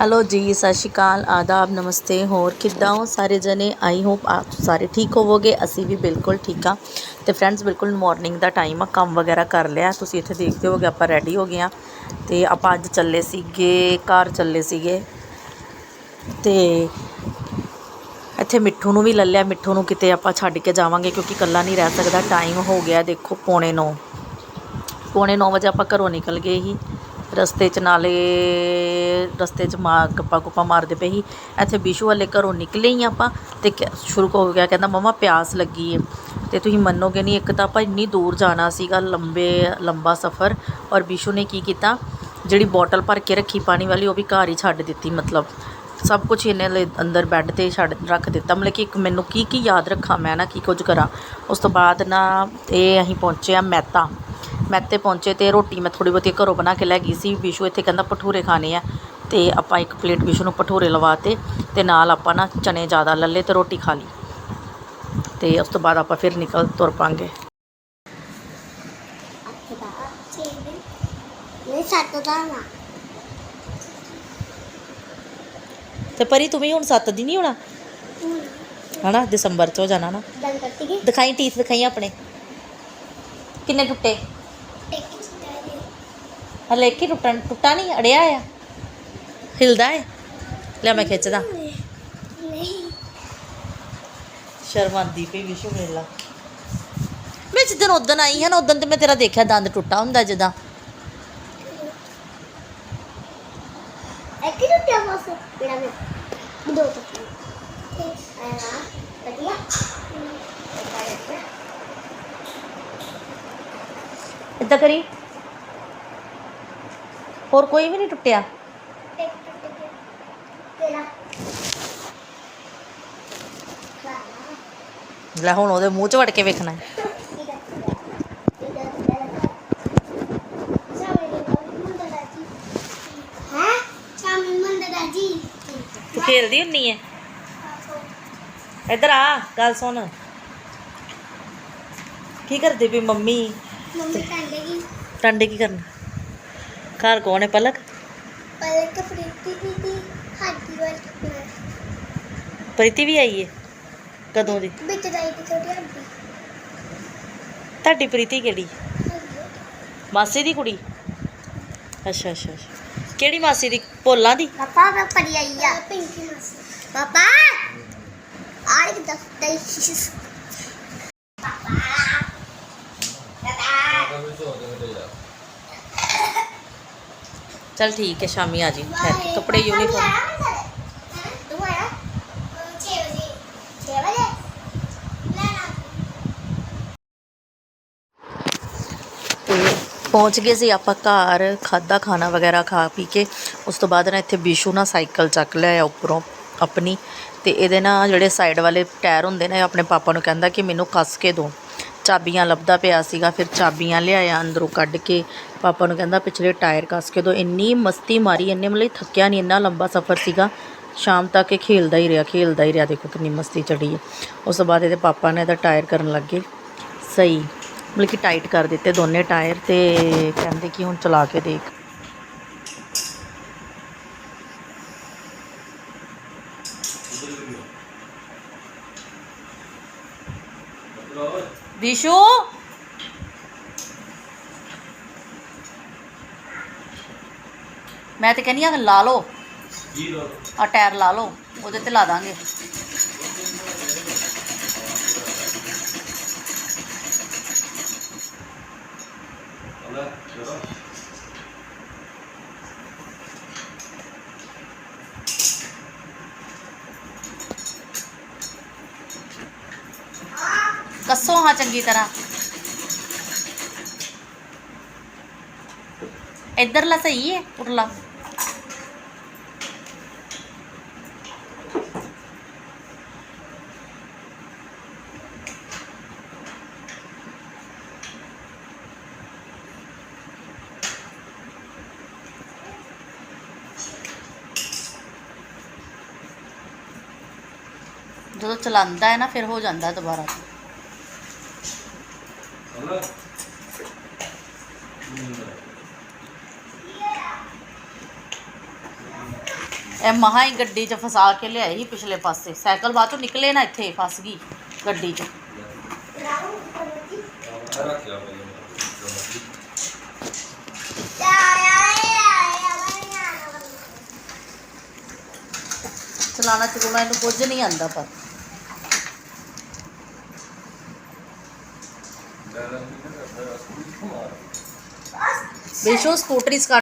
Hello ਜੀ, ਸਤਿ ਸ਼੍ਰੀ ਅਕਾਲ, ਆਦਾਬ, ਨਮਸਤੇ, ਹੋਰ ਕਿੱਦਾਂ ਹੋ? ਸਾਰੇ ਜਣੇ, ਆਈ ਹੋਪ ਆਪ ਸਾਰੇ ਠੀਕ ਹੋਵੋਗੇ, ਅਸੀਂ ਵੀ ਬਿਲਕੁਲ ਠੀਕ ਆ ਤੇ ਫਰੈਂਡਸ ਬਿਲਕੁਲ ਮਾਰਨਿੰਗ ਦਾ ਟਾਈਮ ਆ, ਕੰਮ ਵਗੈਰਾ ਕਰ ਲਿਆ। ਤੁਸੀਂ ਇੱਥੇ ਦੇਖਦੇ ਹੋਗੇ ਆਪਾਂ ਰੈਡੀ ਹੋ ਗਏ ਆ ਤੇ ਆਪਾਂ ਅੱਜ ਚੱਲੇ ਸੀਗੇ, ਘਰ ਚੱਲੇ ਸੀਗੇ। ਤੇ ਇੱਥੇ ਮਿੱਠੂ ਨੂੰ ਵੀ ਲੈ ਲਿਆ। ਮਿੱਠੂ ਨੂੰ ਕਿਤੇ ਆਪਾਂ ਛੱਡ ਕੇ ਜਾਵਾਂਗੇ, ਕਿਉਂਕਿ ਇਕੱਲਾ ਨਹੀਂ ਰਹਿ ਸਕਦਾ। ਟਾਈਮ ਹੋ ਗਿਆ ਦੇਖੋ, ਪੌਣੇ 9 ਪੌਣੇ 9 ਵਜੇ ਆਪਾਂ ਘਰੋਂ ਨਿਕਲ ਗਏ ਸੀ। ਰਸਤੇ 'ਚ ਨਾਲੇ ਰਸਤੇ 'ਚ ਮਾ ਗੱਪਾਂ ਗੁੱਪਾਂ ਮਾਰਦੇ ਪਏ ਸੀ। ਇੱਥੇ ਬਿਸ਼ੂ ਵਾਲੇ ਘਰੋਂ ਨਿਕਲੇ ਹੀ ਆਪਾਂ ਤੇ ਕ- ਸ਼ੁਰੂ ਹੋ ਗਿਆ, ਕਹਿੰਦਾ, ਮਮਾ, ਪਿਆਸ ਲੱਗੀ ਏ। ਤੇ ਤੁਸੀਂ ਮੰਨੋਗੇ ਨਹੀਂ, ਇੱਕ ਤਾਂ ਆਪਾਂ ਇੰਨੀ ਦੂਰ ਜਾਣਾ ਸੀਗਾ ਲੰਬੇ, ਲੰਬਾ ਸਫ਼ਰ ਔਰ ਬਿਸ਼ੂ ਨੇ ਕੀ ਕੀਤਾ? ਜਿਹੜੀ ਬੋਟਲ ਭਰ ਕੇ ਰੱਖੀ ਪਾਣੀ ਵਾਲੀ, ਉਹ ਵੀ ਘਰ ਹੀ ਛੱਡ ਦਿੱਤੀ, ਮਤਲਬ ਸਭ ਕੁਝ ਇਹਨੇ ਲਈ ਅੰਦਰ ਬੈੱਡ ਤੇ ਛੱਡ ਰੱਖ ਦਿੱਤਾ। ਮਤਲਬ ਕਿ ਇੱਕ ਮੈਨੂੰ ਕੀ ਕੀ ਯਾਦ ਰੱਖਾਂ, ਮੈਂ ਨਾ ਕੀ ਕੁਝ ਕਰਾਂ। ਉਸ ਤੋਂ ਬਾਅਦ ਨਾ ਇਹ ਅਸੀਂ ਪਹੁੰਚੇ ਆ ਮਹਿਤਾ। ਮਹਿਤੇ ਪਹੁੰਚੇ ਤੇ ਰੋਟੀ ਮੈਂ ਥੋੜੀ ਬਹੁਤੀ ਘਰੋਂ ਬਣਾ ਕੇ ਲੈ ਗਈ ਸੀ ਵਿਸ਼ੂ ਇੱਥੇ ਕਹਿੰਦਾ ਭਟੂਰੇ ਖਾਣੇ ਆ ਤੇ ਆਪਾਂ ਇੱਕ ਪਲੇਟ ਵਿਸ਼ੂ ਨੂੰ ਭਟੂਰੇ ਲਵਾਤੇ ਤੇ ਨਾਲ ਆਪਾਂ ਨਾ ਚਨੇ ਜ਼ਿਆਦਾ ਲੱਲੇ ਤੇ ਰੋਟੀ ਖਾ ਲਈ। ਤੇ ਉਸ ਤੋਂ ਬਾਅਦ ਆਪਾਂ ਫਿਰ ਨਿਕਲ ਤੁਰ ਪਾਂਗੇ। ਦਿਨ ਤੇ ਪਰੀ ਤੂੰ ਵੀ ਹੁਣ 7 ਦੀ ਨਹੀਂ ਹੋਣਾ? ਹੁਣ ਹਨਾ ਦਸੰਬਰ ਚ ਹੋ ਜਾਣਾ ਨਾ। ਦਿਖਾਈ ਟੀਥ ਦਿਖਾਈ ਆਪਣੇ। ਕਿੰਨੇ ਟੁੱਟੇ? ਹਲੇ ਕੀ ਟੁੱਟਣ ਟੁੱਟਾ ਨਹੀਂ ਅੜਿਆ ਆ? ਹਿਲਦਾ ਹੈ ਲੈ ਮੈਂ ਖਿੱਚਦਾ। ਨਹੀਂ ਸ਼ਰਮਾਂਦੀ ਪਈ ਵਿਸ਼ੂ ਮੇਲਾ ਮੈਂ ਜਿੱਦਣ ਉਦਣ ਆਈ ਹਾਂ ਨਾ ਤੇ ਮੈਂ ਤੇਰਾ ਦੇਖਿਆ ਦੰਦ ਟੁੱਟਾ ਹੁੰਦਾ ਜਦਾਂ। ਇੱਕ ਹੀ ਟੁੱਟਿਆ ਬਸ ਮੇਰਾ ਮੈਂ ਦੋ ਟੁੱਟੇ ਇਹ ਆਇਆ ਵਧੀਆ। ਇਦਾਂ ਕਰੀ? ਹੋਰ ਕੋਈ ਵੀ ਨਹੀਂ ਟੁੱਟਿਆ? ਇੱਕ ਟੁੱਟ ਗਿਆ ਤੇਰਾ ਲੈ ਹੁਣ ਉਹਦੇ ਮੂੰਹ 'ਚ ਵੜ ਕੇ ਵੇਖਣਾ ਹੈ। ਤੂੰ ਖੇਲਦੀ ਹੁੰਨੀ ਹੈ ਇੱਧਰ ਆ ਗੱਲ ਸੁਣ। ਕੀ ਕਰਦੇ ਵੀ ਮੰਮੀ? ਮੰਮੀ ਕਹਿੰਦੇ ਕਿ? ਟਾਂਡੇ ਕੀ ਕਰਨਾ? ਘਰ ਕੌਣ ਹੈ ਪਲਕ? ਪ੍ਰੀਤੀ ਵੀ ਆਈ ਹੈ ਕਦੋਂ ਦੀ? ਵਿੱਚ ਜਾਈ ਦੀ ਛੋਟੀ ਹੱਡੀ। ਤੁਹਾਡੀ ਪ੍ਰੀਤੀ ਕਿਹੜੀ? ਮਾਸੀ ਦੀ ਕੁੜੀ? ਅੱਛਾ ਅੱਛਾ ਅੱਛਾ। ਕਿਹੜੀ ਮਾਸੀ ਦੀ? ਭੋਲਾਂ ਦੀ? ਪਾਪਾ ਮੈਂ ਪੜੀ ਆਈ ਆ। ਪਿੰਕੀ ਮਾਸੀ। ਪਾਪਾ! ਆਰੇ ਕਿ ਚਲ ਠੀਕ ਹੈ, ਸ਼ਾਮੀ ਆ ਜੀ। ਠਹਿਰ ਕੱਪੜੇ ਯੂਨੀਫਾਰਮ ਤੂੰ ਆਇਆ 6 ਵਜੇ 6 ਵਜੇ ਲੈਣਾ ਤੇ ਪਹੁੰਚ ਗਏ ਸੀ ਆਪਾਂ ਘਰ ਖਾਦਾ ਖਾਣਾ ਵਗੈਰਾ ਖਾ ਪੀ ਕੇ। ਉਸ ਤੋਂ ਬਾਅਦ ਨਾ ਇੱਥੇ ਬਿਸ਼ੂ ਨਾ ਸਾਈਕਲ ਚੱਕ ਲਿਆ ਉੱਪਰੋਂ ਆਪਣੀ। ਤੇ ਇਹਦੇ ਨਾ ਜਿਹੜੇ ਸਾਈਡ ਵਾਲੇ ਟਾਇਰ ਹੁੰਦੇ ਨੇ ਆਪਣੇ ਪਾਪਾ ਨੂੰ ਕਹਿੰਦਾ ਕਿ ਮੈਨੂੰ ਕੱਸ ਕੇ ਦਿਓ। ਚਾਬੀਆਂ ਲੱਭਦਾ ਪਿਆ ਸੀਗਾ, ਫਿਰ ਚਾਬੀਆਂ ਲਿਆਇਆ ਅੰਦਰੋਂ ਕੱਢ ਕੇ। ਪਾਪਾ ਨੂੰ ਕਹਿੰਦਾ ਪਿਛਲੇ ਟਾਇਰ ਕੱਸ ਕੇ ਦਿਓ ਇੰਨੀ ਮਸਤੀ ਮਾਰੀ, ਇੰਨੇ ਮਤਲਬ ਥੱਕਿਆ ਨਹੀਂ ਇੰਨਾ ਲੰਬਾ ਸਫ਼ਰ ਸੀਗਾ। ਸ਼ਾਮ ਤੱਕ ਇਹ ਖੇਲਦਾ ਹੀ ਰਿਹਾ, ਖੇਲਦਾ ਹੀ ਰਿਹਾ, ਦੇਖੋ ਕਿੰਨੀ ਮਸਤੀ ਚੜੀ ਹੈ। ਉਸ ਤੋਂ ਬਾਅਦ ਇਹਦੇ ਪਾਪਾ ਨੇ ਇਹਦਾ ਟਾਇਰ ਕਰਨ ਲੱਗੇ। ਸਹੀ, ਮਤਲਬ ਕਿ ਟਾਈਟ ਕਰ ਦਿੱਤੇ ਦੋਨੇ ਟਾਇਰ ਤੇ ਕਹਿੰਦੇ ਕਿ ਹੁਣ ਚਲਾ ਕੇ ਦੇਖ। ਵਿਸ਼ੂ ਮੈਂ ਤੇ ਕਹਿੰਦੀ ਆ ਲਾ ਲਓ। ਜੀ ਲੋ ਆ ਟਾਇਰ ਲਾ ਲਓ ਉਹਦੇ ਤੇ ਲਾ ਦਾਂਗੇ ਅਲਾ ਚਲੋ ਕੱਸੋ ਹਾਂ ਚੰਗੀ ਤਰ੍ਹਾਂ ਇੱਧਰਲਾ ਸਹੀ ਹੈ ਉਰਲਾ ਜਦੋਂ ਚਲਾਉਂਦਾ ਹੈ ਨਾ ਫਿਰ ਹੋ ਜਾਂਦਾ ਦੁਬਾਰਾ ਅਲਾ ਇਹ ਮਹਾ ਹੀ ਗੱਡੀ 'ਚ ਫਸਾ ਕੇ ਲਿਆਈ ਸੀ ਪਿਛਲੇ ਪਾਸੇ। ਸਾਈਕਲ ਬਾਅਦ ਚੋਂ ਨਿਕਲੇ ਨਾ ਇੱਥੇ, ਫਸ ਗਈ ਗੱਡੀ 'ਚ। ਰਾਉਂ ਚਲਾਣਾ ਚਲਾਉਣਾ ਇਹਨੂੰ ਕੁਝ ਨਹੀਂ ਆਂਦਾ ਪਰ। ਬੇਸ਼ੋ ਸਕੂਟਰੀ